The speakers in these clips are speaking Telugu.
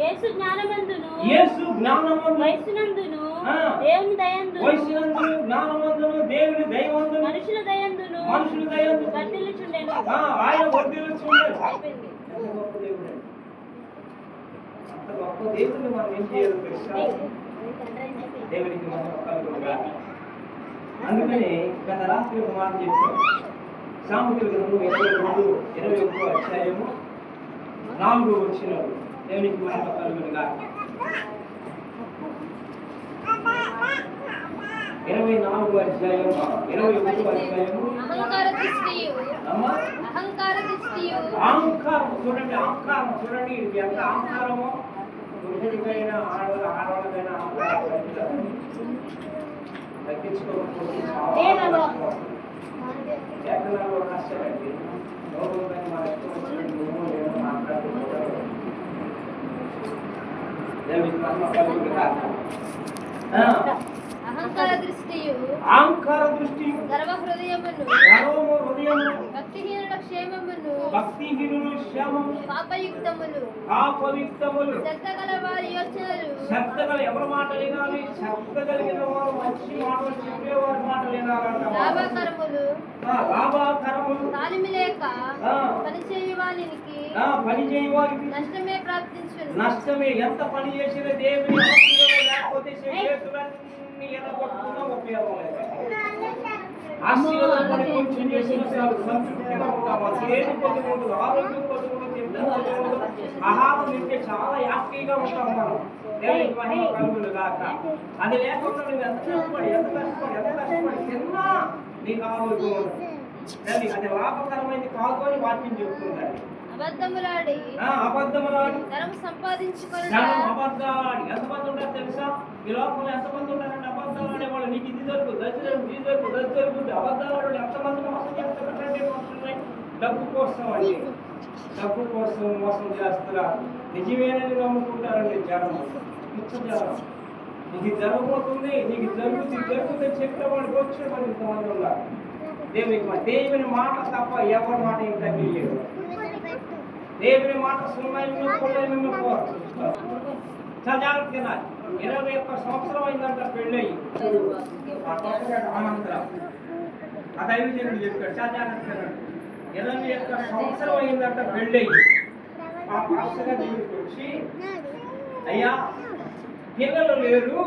యేసు జ్ఞానమందును. యేసు వయసునందును. దేవుని దయందును. వయసునందును జ్ఞానమందును దేవుని దైవందును మనుషుల దయందును. మనుషుల దయందును వర్ధిల్లుచుండెను ఆ, ఆయన వర్ధిల్లుచుండెను. అయిపోయింది. ఎంత గొప్ప దేవుడు అంత గొప్ప దేవుడిని మనం ఏం చేయాలి తెలుసా? దేవునికి మనం కలుగుగా అందుకని గత రాత్రి ఒక మాట చెప్పాను. సామెతల గ్రంథం ఇరవై రెండు ఇరవై ఒకటో అధ్యాయము నాలుగో వచ్చిన దేవునికి మహిమ కలుగునుగా ఇరవై నాలుగు అధ్యాయం ఇరవై ఒకటో అధ్యాయము. అహంకార చూడండి అహంకారం చూడండి ఎంత అహంకారమో పురుషుడికైనా ఆడవాళ్ళ ఆడవాళ్ళకైనా అహంకారం లోకంపై మన ఇష్టం వచ్చినట్టు నువ్వు నేను మాట్లాడుకుంటారు దేవునికి మహిమ కలుగునుగాక. ఆ, అహంకార దృష్టియు అహంకార దృష్టి గర్వ హృదయమును గర్వము హృదయము భక్తిహీనుల క్షేమమును భక్తిహీనులు శ్యామము పాపయుక్తములు పాపవిక్తములు శ్రద్ధ గల వారి యోచనలు శ్రద్ధ గల ఎవరి మాట వినాలి? శ్రద్ధ కలిగిన వారు మంచి మాటలు చెప్పేవారి మాట వినాలంట లాభకరములు. ఆ, లాభకరములు. తాలిమి లేక ఆ. పనిచేయు వానికి ఆ, పని చేయ వారికి నష్టమే ప్రాప్తించును. నష్టమే. ఎంత పని చేసిన దేవుని లేకపోతే చేతులన్నీ ఎనగొట్టుకున్నా ఉపయోగం లేదు. ఆశీర్వాదం కొంచెం చేసిన చాలు సంతృప్తిగా ఉంటాం అసలు ఏది పొందుకుంటుంది ఆరోగ్యం పొందుకుంటుంది తింటే చాలా యాక్టివ్గా ఉంటాం మనం కలుగును గాక అది లేకుండా నువ్వు ఎంత కష్టపడి ఎంత కష్టపడి ఎంత కష్టపడి తిన్నా నీకు ఉండదు అది లాభకరమైనది కాదు అని వాక్యం చెప్తుందండి అబద్ధములాడి ఆ, అబద్ధములాడి. ధనం సంపాదించుకొనుట. జ్ఞానం అబద్ధాలు ఎంతమంది ఉంటారు తెలుసా? ఈ లోపల ఎంతమంది ఉంటారంటే అబద్ధాలు ఆడేవాళ్ళు నీకు ఇది దొరుకుతుంది అది దొరుకుతుంది ఇది దొరుకుతుంది అది దొరుకుతుంది అబద్ధాలు ఆడే ఎంతమంది మోసం చేస్తారంటే మనుషుల్ని డబ్బు కోసం అండి. డబ్బు కోసం మోసం చేస్తున్నారు నిజమేనని నమ్ముకుంటారండి జనం. ముచ్చ జనం. నీకు ఇది జరగబోతుంది నీకు జరుగుతుంది జరుగుతుంది చెప్పిన వాడికి వచ్చిన మరి ఇంతమంది ఉన్నారు. దేవునికి మ- దేవుని మాట తప్ప ఎవరి మాట ఇంకా తెలియదు దేవుని మాట సున్నైన కొల్లైన పోరు చాలా జాగ్రత్త తినాలి. ఇరవై ఒక్క సంవత్సరం అయిందంట పెళ్ళయి ఆ సంవత్సరం అనంతరం. ఆ దైవజనుడు చెప్పాడు చాలా జాగ్రత్త ఇరవై ఒక్క సంవత్సరం అయిందంట పెళ్ళయి ఆ పాస్టర్ దేవుడికి దగ్గరికి వచ్చి అయ్యా పిల్లలు లేరు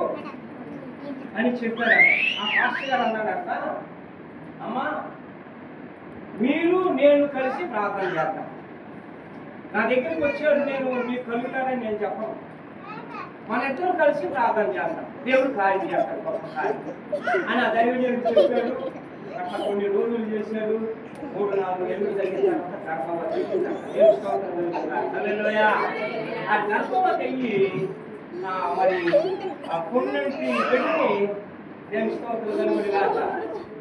అని చెప్పారు. ఆ పాస్టర్ గారు అన్నాడట అమ్మా మీరు నేను కలిసి ప్రార్థన చేద్దాం. నా దగ్గరికి వచ్చాడు నేను మీకు కలుగుతానని నేను చెప్పను. మన ఇద్దరు కలిసి ప్రార్థన చేద్దాం. దేవుడు కార్యం చేస్తాడు గొప్ప కార్యం. అని ఆ దైవజనుడు చెప్పాడు. కొన్ని రోజులు చేశారు. మూడు నాలుగు నెలలు జరిగిన గర్భవతి ఆ గర్భవతి మరి ఆ పుణ్యంటి పెట్టి దేవుని స్తోత్రం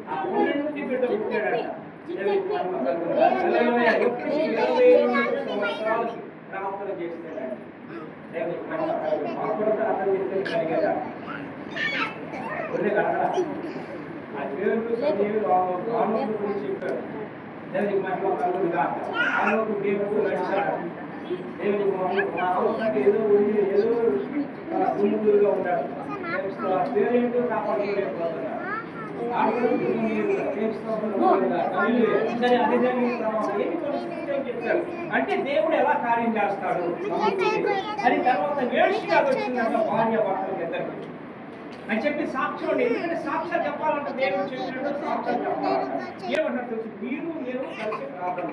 ఆ పుణ్యంటి బిడ్డ పుట్టాడట. ఇరవై రెండు సంవత్సరాలు ప్రార్థన చేస్తాడండి అతను చెప్తే కలిగేదా ఏదో ఉంది ఏదో సుముఖులుగా ఆ పేరేంటో కాపాడుకోలేకపోతున్నాడు అంటే దేవుడు ఎలా కార్యం చేస్తాడు? అని తర్వాత వేడిగా వచ్చిందంట భార్య భర్తలకు ఇద్దరికి. అని చెప్పి సాక్ష్యం ఎందుకంటే సాక్ష్యం చెప్పాలంటే దేవుడు చెప్పినట్టు సాక్ష్యం చెప్పాలంట ఏమన్నట్టు మీరు నేను కలిసి ప్రార్థన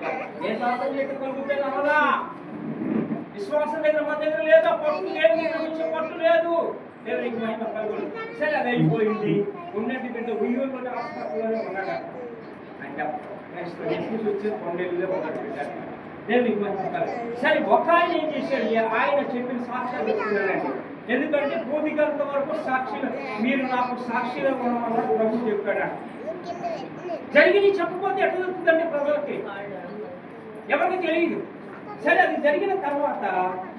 ఏ ప్రార్థన చేయడం కలుగుతే నమ్మదా విశ్వాసం లేదు మా దగ్గర లేదా? పట్టు లేదు నీ పట్టు లేదు. దేవునికి మహిమ కలుగును. సరే అది అయిపోయింది. ఉన్నట్టు బిడ్డ ఉయ్యూరు ఉయ్యూరులోనే హాస్పిటల్లోనే ఉన్నాడు అంటే నెక్స్ట్ నెక్స్ట్ వచ్చి కొండేళ్ళే ఉన్నాడు బిడ్డ. దేవునికి మహిమ కలుగు సరే ఒక ఆయన ఏం చేశాడు? ఆయన చెప్పిన సాక్ష్యం చెప్తున్నాడండి. ఎందుకంటే భూమికంత వరకు సాక్షులు. మీరు నాకు సాక్షిగా ఉండమని ప్రభు చెప్పాడు? జరిగింది చెప్పకపోతే ఎట్లా చెప్తుందండి ప్రజలకి? ఎవరికి తెలియదు సరే అది జరిగిన తర్వాత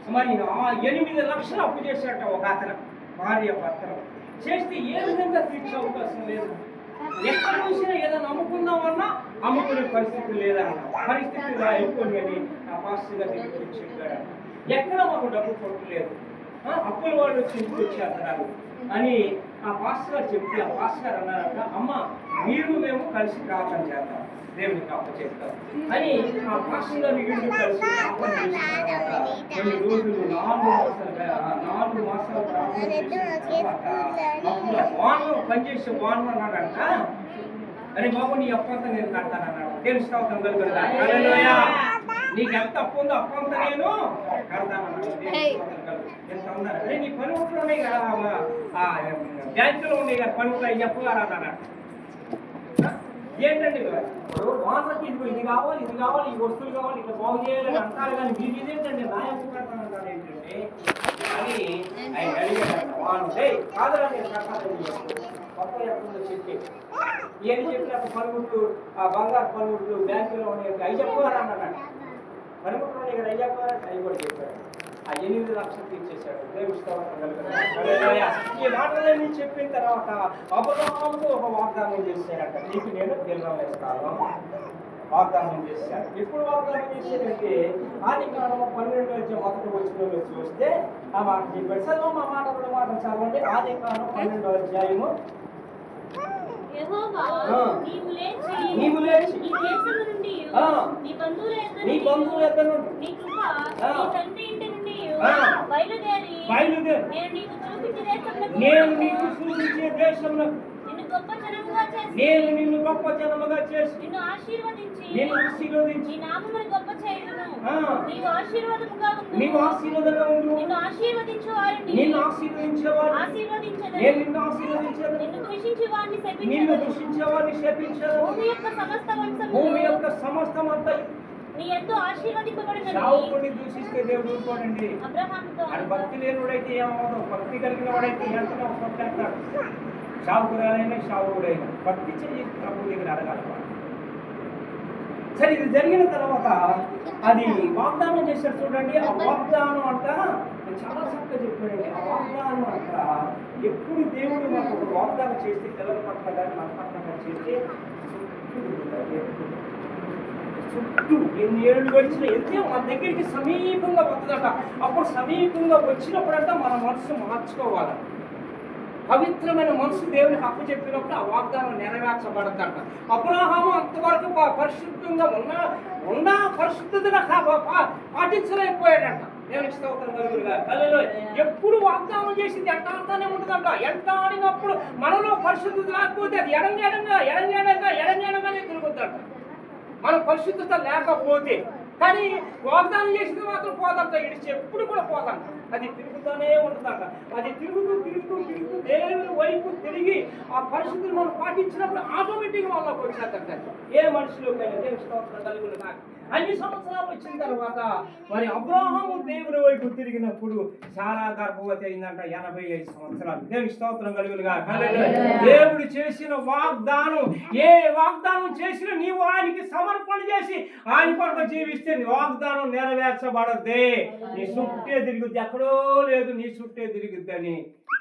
మరి ఆ ఎనిమిది లక్షలు అప్పు చేశాడట ఒక అతను భార్య భర్తలు. చేస్తే ఏ విధంగా తీర్చే అవకాశం లేదు. ఎక్కడ చూసినా ఏదైనా అమ్ముకుందామన్నా అమ్ముకునే పరిస్థితి లేదన్న పరిస్థితి ఇలా అయిపోయింది అని ఆ పాస్టర్ గారి చెప్పాడు. ఎక్కడ మాకు డబ్బు కొట్టలేదు అప్పుల వాళ్ళు వచ్చి ఇంటికి వచ్చేస్తున్నారు అని ఆ పాస్టర్ గారు చెప్తే ఆ పాస్టర్ గారు అన్నారంట అమ్మ మీరు మేము కలిసి ప్రార్థన చేద్దాం. దేవునికి చేస్తాం. అని ఆ పాస్టర్ గారు వీళ్ళు కలిసి ప్రార్థన చేసిన కొన్ని రోజులు నాలుగు మాసాలు ఆ, నాలుగు మాసాలు ప్రార్థన చేసిన పనిచేసే వాన అన్నాడంట అరే బాబు నీ అప్పు అంతా నేను కడతానన్నాడు దేవుని స్తోత్రం కలుగుతుందా? నీకు ఎంత అప్పు ఉందో అప్పు అంతా నేను కడతానన్నాడు. ఎంత ఉందా? అరే నీ పనిముట్లు ఉన్నాయి కదా ఆ, బ్యాంకులో ఉన్నాయి కదా పని అవి చెప్పగారా అన్నాడు ఏంటండి ఇప్పుడు వాసనకి ఇదిగో ఇది కావాలి ఇది కావాలి ఈ వస్తువులు కావాలి ఇట్లా బాగు చేయాలని అంటారు కానీ మీరు ఇదేంటండి నా ఎంత కడతానంటారు ఏంటంటే అని ఆయన అడిగాడు వాను కాదురా నేను కొత్త చెప్పి ఏం చెప్పినట్టు పనిముట్లు ఆ బంగారు పనిముట్లు బ్యాంకులో ఉన్నాయి అవి చెప్పారా? పనిముట్లు ఉన్నాయి కదా అవి చెప్పారా? అవి కూడా చెప్పారు. ఆ ఎనిమిది లక్షలు తీర్చేశాడు. ఈ మాటలన్నీ చెప్పిన తర్వాత అబ్రహాముతో ఒక వాగ్దానం చేశాడట నీకు నేను పిల్లలు వేస్తాను వాగ్దానం చేశాడు ఎప్పుడు వాగ్దానం చేశాడంటే ఆది కాలంలో పన్నెండు వచ్చి మొదటి వచ్చిన చూస్తే ఆ మాట చెప్పాడు చదవం ఆ మాట రెండు మాటలు చదవండి ఆది కాలం పన్నెండో అధ్యాయము. నీవు లేచి దేశము నుండి. నీ బంధువుల యొద్ద నీ కృప. నీ తండ్రి ఇంటి. బయలుదేరి. నేను నీకు సూచించే దేశంలో నేను నిన్ను గొప్ప జనముగా చేసి నిన్ను ఆశీర్వదించి నేను ఆశీర్వదించి నీ నామమును గొప్ప చేయుదును. ఆ. నీవు ఆశీర్వాదముగా ఉండు. నీవు ఆశీర్వాదంగా ఉండు. నిన్ను ఆశీర్వదించు వారిని నిన్ను ఆశీర్వదించేవాడు ఆశీర్వదించదు నేను నిన్ను ఆశీర్వదించేది నిన్ను దూషించి వారిని నిన్ను శపించదు దూషించేవాడిని శపించదు భూమి యొక్క సమస్త వంశము భూమి యొక్క సమస్తం అంతా నీ ఎంతో ఆశీర్వదింపబడినది. సావుకుని దూషిస్తే దేవుడు ఊరుకోడండి అబ్రహాముతో అది భక్తి లేనివాడైతే ఏమవుతావు భక్తి కలిగిన వాడైతే ఎంత కొట్టేస్తాడు షావుకుడైనా షావుకుడైనా భక్తి చెయ్యి ప్రభు దగ్గర అడగాలి. సరే ఇది జరిగిన తర్వాత అది వాగ్దానం చేశాడు చూడండి. ఆ వాగ్దానం అంట చాలా చక్కగా చెప్పాడండి ఆ వాగ్దానం అంట ఎప్పుడు దేవుడు ఒక వాగ్దానం చేస్తే పిల్లల పట్ల కానీ మన పట్ల కానీ చేస్తే చుట్టూ ఎన్ని ఏళ్ళు గడిచిన ఎంతే మన దగ్గరికి సమీపంగా వస్తుందట అప్పుడు సమీపంగా వచ్చినప్పుడంట మన మనసు మార్చుకోవాలి. పవిత్రమైన మనసు దేవునికి అప్పు చెప్పినప్పుడు ఆ వాగ్దానం నెరవేర్చబడదంట అబ్రహాము అంతవరకు పరిశుద్ధంగా ఉన్న ఉన్న పరిశుద్ధతను కా- పా- పాటించలేకపోయాడంట. దేవునికి స్తోత్రం కలుగునుగా. హల్లెలూయా. ఎప్పుడు వాగ్దానం చేసింది ఎంట ఆడుతూనే ఉంటుందంట. ఎంట ఆడినప్పుడు మనలో పరిశుద్ధత లేకపోతే అది ఎడంగా ఎడంగా ఎడంగానే పరిశుద్ధత లేకపోతే కానీ వాగ్దానం చేసింది మాత్రం పోదంట ఇడిచి ఎప్పుడు కూడా పోదంట అది తిరుగుతూనే ఉంటుందంట అది తిరుగుతూ తిరుగుతూ తిరుగుతూ దేవుని వైపు తిరిగి ఆ పరిస్థితిని మనం పాటించినప్పుడు ఆటోమేటిక్గా వాళ్ళకి వచ్చేదంట ఏ మనిషిలోకైనా దేవుని స్తోత్రం కలుగును నాకు అన్ని సంవత్సరాలు వచ్చిన తర్వాత మరి అబ్రాహాము దేవుని వైపు తిరిగినప్పుడు చాలా గర్భవతి అయిందంట ఎనభై ఐదు సంవత్సరాలు. దేవుని స్తోత్రం కలుగునుగా దేవుడు చేసిన వాగ్దానం ఏ వాగ్దానం చేసినా నీవు ఆయనకి సమర్పణ చేసి ఆయన కొరకు జీవిస్తే నీ వాగ్దానం నెరవేర్చబడద్దే నీ చుట్టే తిరుగుద్ది. ఎక్కడో లేదు నీ చుట్టే తిరుగుద్దని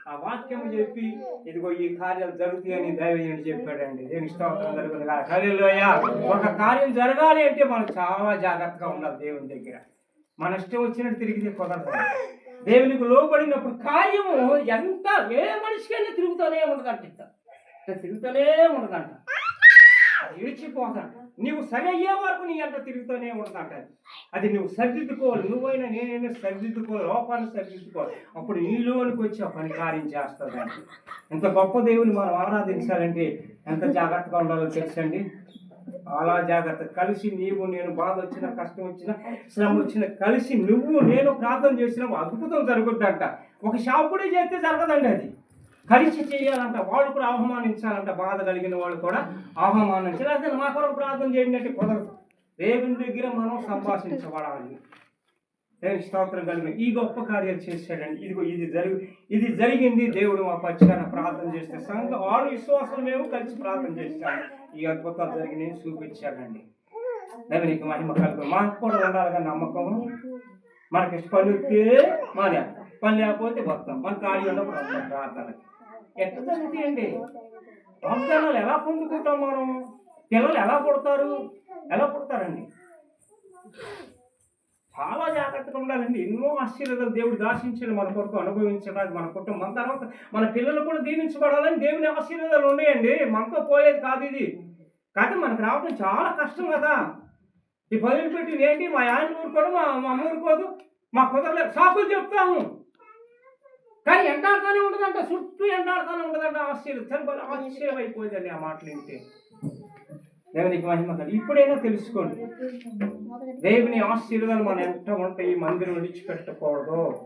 ఆ వాక్యం చెప్పి ఇదిగో ఈ కార్యాలు జరుగుతాయని దైవజనుడు చెప్పాడండి. దేవుని స్తోత్రం జరుగుతుంది హల్లెలూయా. ఒక కార్యం జరగాలి అంటే మనం చాలా జాగ్రత్తగా ఉండాలి దేవుని దగ్గర. మన ఇష్టం వచ్చినట్టు తిరిగితే కుదరదు. దేవునికి లోబడినప్పుడు కార్యము ఎంత ఏ మనిషికైనా తిరుగుతూనే ఉండదంట. తిరుగుతూనే ఉండదంట. అది విడిచిపోతాంట నీవు సరి అయ్యే వరకు నీ అంట తిరుగుతూనే ఉండదంట అది. అది నువ్వు సరిదిద్దుకోవాలి. నువ్వైనా నేనైనా సరిదిద్దుకో లోపాన్ని సరిదిద్దుకోవాలి. అప్పుడు నీలోనికి వచ్చి ఆ పని కార్యం చేస్తుందండి ఎంత గొప్ప దేవుని మనం ఆరాధించాలంటే ఎంత జాగ్రత్తగా ఉండాలో తెలుసండి? అలా జాగ్రత్త. కలిసి నీవు నేను బాధ వచ్చిన కష్టం వచ్చిన శ్రమ వచ్చిన కలిసి నువ్వు నేను ప్రార్థన చేసినప్పుడు అద్భుతం జరుగుద్దంట. ఒక షాపుడే చేస్తే జరగదండి అది. కలిసి చేయాలంట వాళ్ళు కూడా ఆహ్వానించాలంట బాధ కలిగిన వాళ్ళు కూడా ఆహ్వానించాలి. లేకపోతే మా కొరకు ప్రార్థన చేయండి అంటే కుదరదు. దేవుని దగ్గర మనం సంభాషించబడాలి. దేవుని స్తోత్రం కలిగిన ఈ గొప్ప కార్యాలు చేశాడండి. ఇదిగో ఇది జరిగి ఇది జరిగింది. దేవుడు మా పక్షాన ప్రార్థన చేస్తే సంఘ వాళ్ళు విశ్వాసం మేము కలిసి ప్రార్థన చేస్తాము. ఈ అద్భుతాలు జరిగినాయి చూపించాడండి దేవునికి మహిమ కలుగు మాకు కూడా ఉండాలి నమ్మకం. మనకి పని వస్తే మానే. పని లేకపోతే వస్తాం మన ఖాళీ ఉన్నప్పుడు వస్తాం ప్రార్థనకి. ఎట్లా జరుగుతాయండి వాగ్దానాలు ఎలా పొందుకుంటాం మనం? పిల్లలు ఎలా పుడతారు? ఎలా పుడతారండి? చాలా జాగ్రత్తగా ఉండాలండి. ఎన్నో ఆశీర్వాదాలు దేవుడు దాశించాడు మన కొరకు అనుభవించడానికి మన కుటుంబం. తర్వాత మన పిల్లలు కూడా దీవించబడాలని దేవుని ఆశీర్వాదాలు ఉన్నాయండి. మనతో పోయేది కాదు ఇది. కానీ మనకు రావడం చాలా కష్టం కదా. ఈ పదులు పెట్టి ఏంటి మా ఆయన ఊరుకోడు మా మా అమ్మ ఊరుకోదు మా కుదరలేదు. సాకులు చెప్తాము. కానీ ఎండాడుతూనే ఉండదంట చుట్టూ ఎండాడుతూనే ఉండదంట ఆశ్చర్యం. సరిపడ ఆశ్చర్యం అయిపోయిందండి ఆ మాటలు వింటే. దేవునికి మహిమ ఇప్పుడైనా తెలుసుకోండి. దేవుని ఆశీర్వాదాలు మన ఎంత ఉంటాయి ఈ మందిరం విడిచిపెట్టకూడదు.